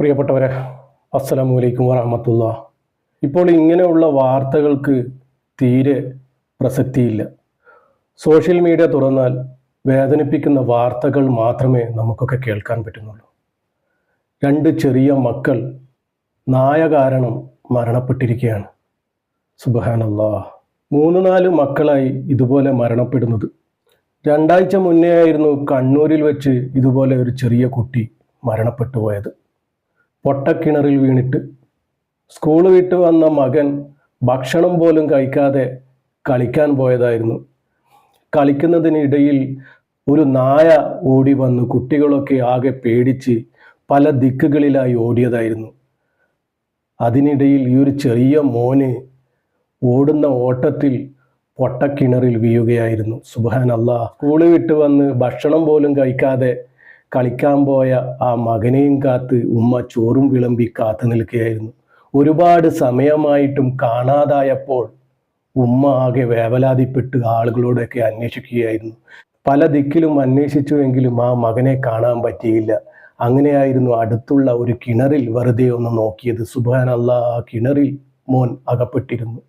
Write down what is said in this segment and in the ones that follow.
പ്രിയപ്പെട്ടവരെ അസ്സലാമു അലൈക്കും വറഹമത്തുള്ള ഇപ്പോൾ ഇങ്ങനെയുള്ള വാർത്തകൾക്ക് തീരെ പ്രസക്തിയില്ല. സോഷ്യൽ മീഡിയ തുറന്നാൽ വേദനിപ്പിക്കുന്ന വാർത്തകൾ മാത്രമേ നമുക്കൊക്കെ കേൾക്കാൻ പറ്റുന്നുള്ളൂ. രണ്ട് ചെറിയ മക്കൾ നായ കാരണം മരണപ്പെട്ടിരിക്കുകയാണ്. സുബഹാനല്ലാ മൂന്ന് നാല് മക്കളായി ഇതുപോലെ മരണപ്പെടുന്നത്. രണ്ടാഴ്ച മുന്നേ ആയിരുന്നു കണ്ണൂരിൽ വെച്ച് ഇതുപോലെ ഒരു ചെറിയ കുട്ടി മരണപ്പെട്ടു പോയത്. പൊട്ടക്കിണറിൽ വീണിട്ട്. സ്കൂൾ വിട്ട് വന്ന മകൻ ഭക്ഷണം പോലും കഴിക്കാതെ കളിക്കാൻ പോയതായിരുന്നു. കളിക്കുന്നതിനിടയിൽ ഒരു നായ ഓടി വന്ന്. കുട്ടികളൊക്കെ ആകെ പേടിച്ച് പല ദിക്കുകളിലായി ഓടിയതായിരുന്നു. അതിനിടയിൽ ഈ ഒരു ചെറിയ മോന് ഓടുന്ന ഓട്ടത്തിൽ പൊട്ടക്കിണറിൽ വീഴുകയായിരുന്നു. സുബാൻ അള്ളാഹ് സ്കൂൾ വിട്ട് വന്ന് ഭക്ഷണം പോലും കഴിക്കാതെ കളിക്കാൻ പോയ ആ മകനെയും കാത്ത് ഉമ്മ ചോറും വിളമ്പി കാത്തു നിൽക്കുകയായിരുന്നു. ഒരുപാട് സമയമായിട്ടും കാണാതായപ്പോൾ ഉമ്മ ആകെ വേവലാതിപ്പെട്ട് ആളുകളോടൊക്കെ അന്വേഷിക്കുകയായിരുന്നു. പല ദിക്കിലും അന്വേഷിച്ചുവെങ്കിലും ആ മകനെ കാണാൻ പറ്റിയില്ല. അങ്ങനെയായിരുന്നു അടുത്തുള്ള ഒരു കിണറിൽ വെറുതെ ഒന്ന് നോക്കിയത്. സുബാൻ അല്ലാ ആ കിണറിൽ മോൻ അകപ്പെട്ടിരുന്നു.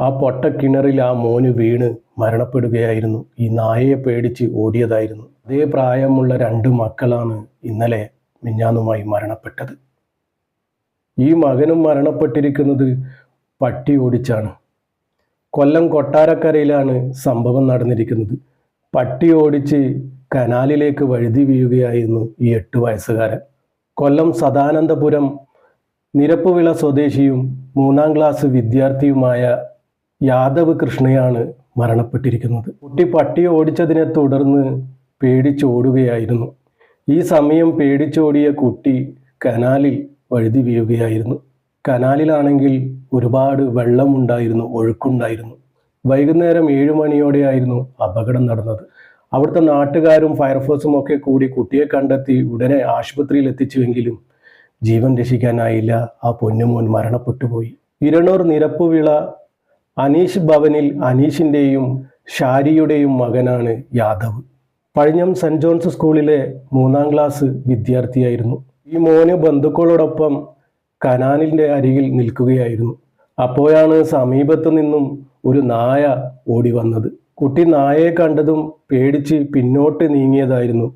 ആ പൊട്ടക്കിണറിൽ ആ മോന് വീണ് മരണപ്പെടുകയായിരുന്നു. ഈ നായയെ പേടിച്ച് ഓടിയതായിരുന്നു. അതേ പ്രായമുള്ള രണ്ട് മക്കളാണ് ഇന്നലെ മിഞ്ഞാന്നുമായി മരണപ്പെട്ടത്. ഈ മകനും മരണപ്പെട്ടിരിക്കുന്നത് പട്ടി ഓടിച്ചാണ്. കൊല്ലം കൊട്ടാരക്കരയിലാണ് സംഭവം നടന്നിരിക്കുന്നത്. പട്ടി ഓടിച്ച് കനാലിലേക്ക് വഴുതി വീഴുകയായിരുന്നു ഈ എട്ട് വയസ്സുകാരൻ. കൊല്ലം സദാനന്ദപുരം നിരപ്പുവിള സ്വദേശിയും മൂന്നാം ക്ലാസ് വിദ്യാർത്ഥിയുമായ യാദവ് കൃഷ്ണയാണ് മരണപ്പെട്ടിരിക്കുന്നത്. കുട്ടി പട്ടി ഓടിച്ചതിനെ തുടർന്ന് പേടിച്ചോടുകയായിരുന്നു. ഈ സമയം പേടിച്ചോടിയ കുട്ടി കനാലിൽ വഴുതി വീഴുകയായിരുന്നു. കനാലിലാണെങ്കിൽ ഒരുപാട് വെള്ളമുണ്ടായിരുന്നു ഒഴുക്കുണ്ടായിരുന്നു. വൈകുന്നേരം ഏഴു മണിയോടെയായിരുന്നു അപകടം നടന്നത്. അവിടുത്തെ നാട്ടുകാരും ഫയർഫോഴ്സും ഒക്കെ കൂടി കുട്ടിയെ കണ്ടെത്തി ഉടനെ ആശുപത്രിയിൽ എത്തിച്ചുവെങ്കിലും ജീവൻ രക്ഷിക്കാനായില്ല. ആ പൊന്നുമോൻ മരണപ്പെട്ടു പോയി ഇരണൂർ നിരപ്പുവിള അനീഷ് ഭവനിൽ അനീഷിന്റെയും ഷാരിയുടെയും മകനാണ് യാദവ്. പഴിഞ്ഞം സെന്റ് ജോൺസ് സ്കൂളിലെ മൂന്നാം ക്ലാസ് വിദ്യാർത്ഥിയായിരുന്നു. ഈ മോന് ബന്ധുക്കളോടൊപ്പം കനാലിന്റെ അരികിൽ നിൽക്കുകയായിരുന്നു. അപ്പോഴാണ് സമീപത്തു നിന്നും ഒരു നായ ഓടി വന്നത്. കുട്ടി നായയെ കണ്ടതും പേടിച്ച് പിന്നോട്ട് നീങ്ങിയതായിരുന്നു.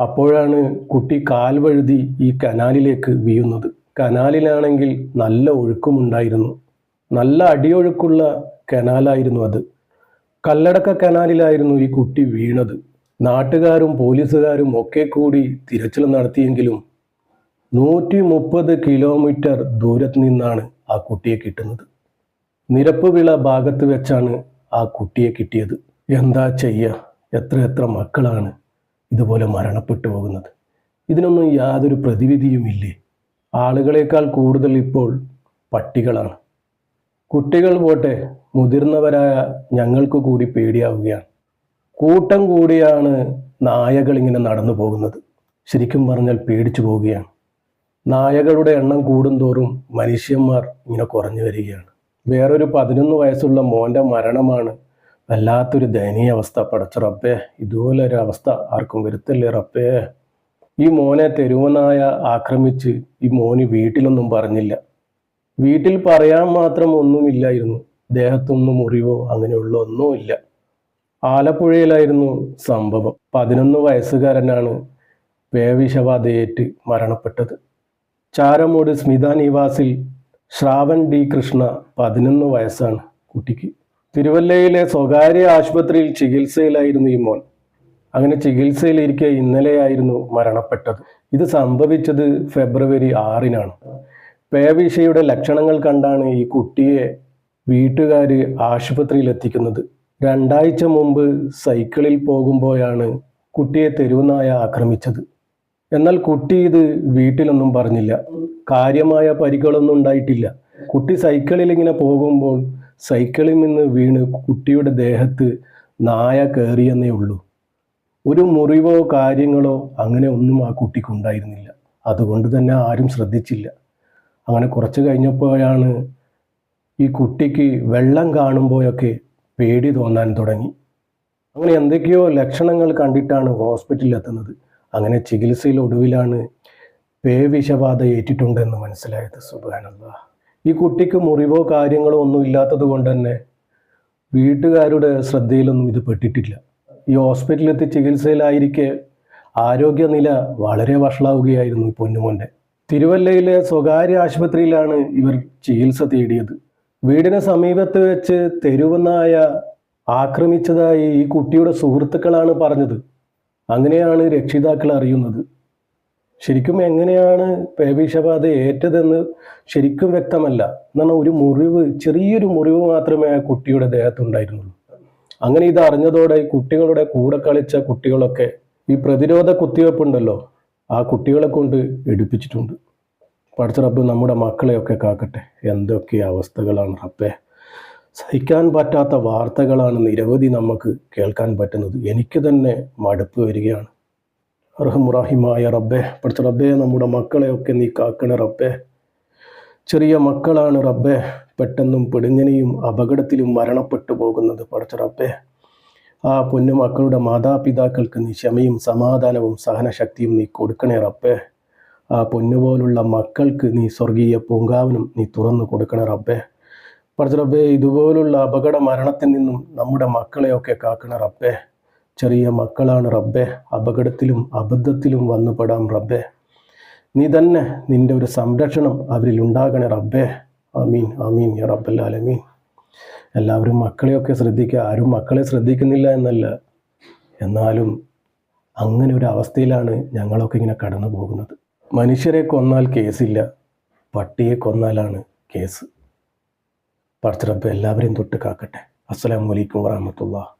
അപ്പോഴാണ് കുട്ടി കാൽ വഴുതി ഈ കനാലിലേക്ക് വീഴുന്നത്. കനാലിലാണെങ്കിൽ നല്ല ഒഴുക്കുമുണ്ടായിരുന്നു. നല്ല അടിയൊഴുക്കുള്ള കനാലായിരുന്നു അത്. കല്ലടക്ക കനാലിലായിരുന്നു ഈ കുട്ടി വീണത്. നാട്ടുകാരും പോലീസുകാരും ഒക്കെ കൂടി തിരച്ചിൽ നടത്തിയെങ്കിലും നൂറ്റി മുപ്പത് കിലോമീറ്റർ ദൂരത്ത് നിന്നാണ് ആ കുട്ടിയെ കിട്ടുന്നത്. നിരപ്പ് വിള ഭാഗത്ത് വെച്ചാണ് ആ കുട്ടിയെ കിട്ടിയത്. എന്താ ചെയ്യുക എത്ര എത്ര മക്കളാണ് ഇതുപോലെ മരണപ്പെട്ടു പോകുന്നത്. ഇതിനൊന്നും യാതൊരു പ്രതിവിധിയുമില്ലേ? ആളുകളേക്കാൾ കൂടുതൽ ഇപ്പോൾ പട്ടികളാണ്. കുട്ടികൾ പോട്ടെ മുതിർന്നവരായ ഞങ്ങൾക്ക് കൂടി പേടിയാവുകയാണ്. കൂട്ടം കൂടിയാണ് നായകൾ ഇങ്ങനെ നടന്നു പോകുന്നത്. ശരിക്കും പറഞ്ഞാൽ പേടിച്ചു പോവുകയാണ്. നായകളുടെ എണ്ണം കൂടുന്തോറും മനുഷ്യന്മാർ ഇങ്ങനെ കുറഞ്ഞു വരികയാണ്. വേറൊരു പതിനൊന്ന് വയസ്സുള്ള മോന്റെ മരണമാണ് വല്ലാത്തൊരു ദയനീയ അവസ്ഥ. പടച്ച റബ്ബേ ഇതുപോലെ ഒരു അവസ്ഥ ആർക്കും വരുത്തല്ലേ റബ്ബേ? ഈ മോനെ തെരുവനായ ആക്രമിച്ച് ഈ മോന് വീട്ടിലൊന്നും പറഞ്ഞില്ല. വീട്ടിൽ പറയാൻ മാത്രം ഒന്നുമില്ലായിരുന്നു. ദേഹത്തൊന്നും മുറിവോ അങ്ങനെയുള്ള ഒന്നുമില്ല. ആലപ്പുഴയിലായിരുന്നു സംഭവം. പതിനൊന്ന് വയസ്സുകാരനാണ് പേവിഷബാധയേറ്റ് മരണപ്പെട്ടത്. ചാരമൂട് സ്മിത നിവാസിൽ ശ്രാവൺ ഡി കൃഷ്ണ പതിനൊന്ന് വയസ്സാണ് കുട്ടിക്ക്. തിരുവല്ലയിലെ സ്വകാര്യ ആശുപത്രിയിൽ ചികിത്സയിലായിരുന്നു ഈ മോൻ. അങ്ങനെ ചികിത്സയിലിരിക്കെ ഇന്നലെയായിരുന്നു മരണപ്പെട്ടത്. ഇത് സംഭവിച്ചത് ഫെബ്രുവരി ആറിനാണ്. പേവിഷയുടെ ലക്ഷണങ്ങൾ കണ്ടാണ് ഈ കുട്ടിയെ വീട്ടുകാർ ആശുപത്രിയിൽ എത്തിക്കുന്നത് രണ്ടാഴ്ച മുമ്പ് സൈക്കിളിൽ പോകുമ്പോഴാണ് കുട്ടിയെ തെരുവുനായ ആക്രമിച്ചത്. എന്നാൽ കുട്ടി ഇത് വീട്ടിലൊന്നും പറഞ്ഞില്ല. കാര്യമായ പരിക്കുകളൊന്നും ഉണ്ടായിട്ടില്ല. കുട്ടി സൈക്കിളിൽ ഇങ്ങനെ പോകുമ്പോൾ സൈക്കിളിൽ നിന്ന് വീണ് കുട്ടിയുടെ ദേഹത്ത് നായ കയറിയെന്നേ ഉള്ളൂ. ഒരു മുറിവോ കാര്യങ്ങളോ അങ്ങനെ ഒന്നും ആ കുട്ടിക്ക് ഉണ്ടായിരുന്നില്ല. അതുകൊണ്ട് തന്നെ ആരും ശ്രദ്ധിച്ചില്ല. അങ്ങനെ കുറച്ച് കഴിഞ്ഞപ്പോഴാണ് ഈ കുട്ടിക്ക് വെള്ളം കാണുമ്പോഴൊക്കെ പേടി തോന്നാൻ തുടങ്ങി. അങ്ങനെ എന്തൊക്കെയോ ലക്ഷണങ്ങൾ കണ്ടിട്ടാണ് ഹോസ്പിറ്റലിൽ എത്തുന്നത് അങ്ങനെ ചികിത്സയിൽ ഒടുവിലാണ് പേവിഷബാധ ഏറ്റിട്ടുണ്ടെന്ന് മനസ്സിലായത്. സുബാനന്ദ ഈ കുട്ടിക്ക് മുറിവോ കാര്യങ്ങളോ ഒന്നും ഇല്ലാത്തത് കൊണ്ട് തന്നെ വീട്ടുകാരുടെ ശ്രദ്ധയിലൊന്നും ഇത് പെട്ടിട്ടില്ല. ഈ ഹോസ്പിറ്റലിലെത്തി ചികിത്സയിലായിരിക്കെ ആരോഗ്യനില വളരെ വഷളാവുകയായിരുന്നു ഈ പൊന്നുമോന്റെ. തിരുവല്ലയിലെ സ്വകാര്യ ആശുപത്രിയിലാണ് ഇവർ ചികിത്സ തേടിയത്. വീടിന് സമീപത്ത് വെച്ച് തെരുവനായ ആക്രമിച്ചതായി ഈ കുട്ടിയുടെ സുഹൃത്തുക്കളാണ് പറഞ്ഞത്. അങ്ങനെയാണ് രക്ഷിതാക്കൾ അറിയുന്നത്. ശരിക്കും എങ്ങനെയാണ് പേവിഷബാധ ഏറ്റതെന്ന് ശരിക്കും വ്യക്തമല്ല. എന്നാണ് ഒരു മുറിവ് ചെറിയൊരു മുറിവ് മാത്രമേ ആ കുട്ടിയുടെ ദേഹത്തുണ്ടായിരുന്നുള്ളൂ. അങ്ങനെ ഇത് അറിഞ്ഞതോടെ കുട്ടികളുടെ കൂടെ കളിച്ച കുട്ടികളൊക്കെ ഈ പ്രതിരോധ കുത്തിവെപ്പുണ്ടല്ലോ ആ കുട്ടികളെ കൊണ്ട് എടുപ്പിച്ചിട്ടുണ്ട്. പഠിച്ച റബ്ബ് നമ്മുടെ മക്കളെയൊക്കെ കാക്കട്ടെ. എന്തൊക്കെ അവസ്ഥകളാണ് റബ്ബെ. സഹിക്കാൻ പറ്റാത്ത വാർത്തകളാണ് നിരവധി നമുക്ക് കേൾക്കാൻ പറ്റുന്നത്. എനിക്ക് തന്നെ മടുപ്പ് വരികയാണ്. അർഹമുറാഹിമായ റബ്ബെ പഠിച്ച റബ്ബെ നമ്മുടെ മക്കളെയൊക്കെ നീ കാക്കണേ റബ്ബെ. ചെറിയ മക്കളാണ് റബ്ബെ പെട്ടെന്നും പെടുങ്ങനെയും അപകടത്തിലും മരണപ്പെട്ടു പോകുന്നത് പഠിച്ച റബ്ബെ. ആ പൊന്നു മക്കളുടെ മാതാപിതാക്കൾക്ക് നീ ക്ഷമയും സമാധാനവും സഹനശക്തിയും നീ കൊടുക്കണേ റബ്ബെ. ആ പൊന്നുപോലുള്ള മക്കൾക്ക് നീ സ്വർഗീയ പൂങ്കാവനം നീ തുറന്നു കൊടുക്കണേ റബ്ബെ. പഠിച്ച റബ്ബേ ഇതുപോലുള്ള അപകട മരണത്തിൽ നിന്നും നമ്മുടെ മക്കളെയൊക്കെ കാക്കണേ റബ്ബെ. ചെറിയ മക്കളാണ് റബ്ബെ. അപകടത്തിലും അബദ്ധത്തിലും വന്നു പെടാം റബ്ബെ. നീ തന്നെ നിന്റെ ഒരു സംരക്ഷണം അവരിൽ ഉണ്ടാകണേ റബ്ബെ. അമീൻ അമീൻ യാ റബ്ബല്ലാലമീൻ എല്ലാവരും മക്കളെയൊക്കെ ശ്രദ്ധിക്കുക. ആരും മക്കളെ ശ്രദ്ധിക്കുന്നില്ല എന്നല്ല. എന്നാലും അങ്ങനെ ഒരു അവസ്ഥയിലാണ് ഞങ്ങളൊക്കെ ഇങ്ങനെ കടന്നു പോകുന്നത് മനുഷ്യരെ കൊന്നാൽ കേസില്ല പട്ടിയെ കൊന്നാലാണ് കേസ്. പടച്ചിറപ്പ് എല്ലാവരെയും തൊട്ട് കാക്കട്ടെ. അസ്സലാമു അലൈക്കും വറഹമത്തുള്ള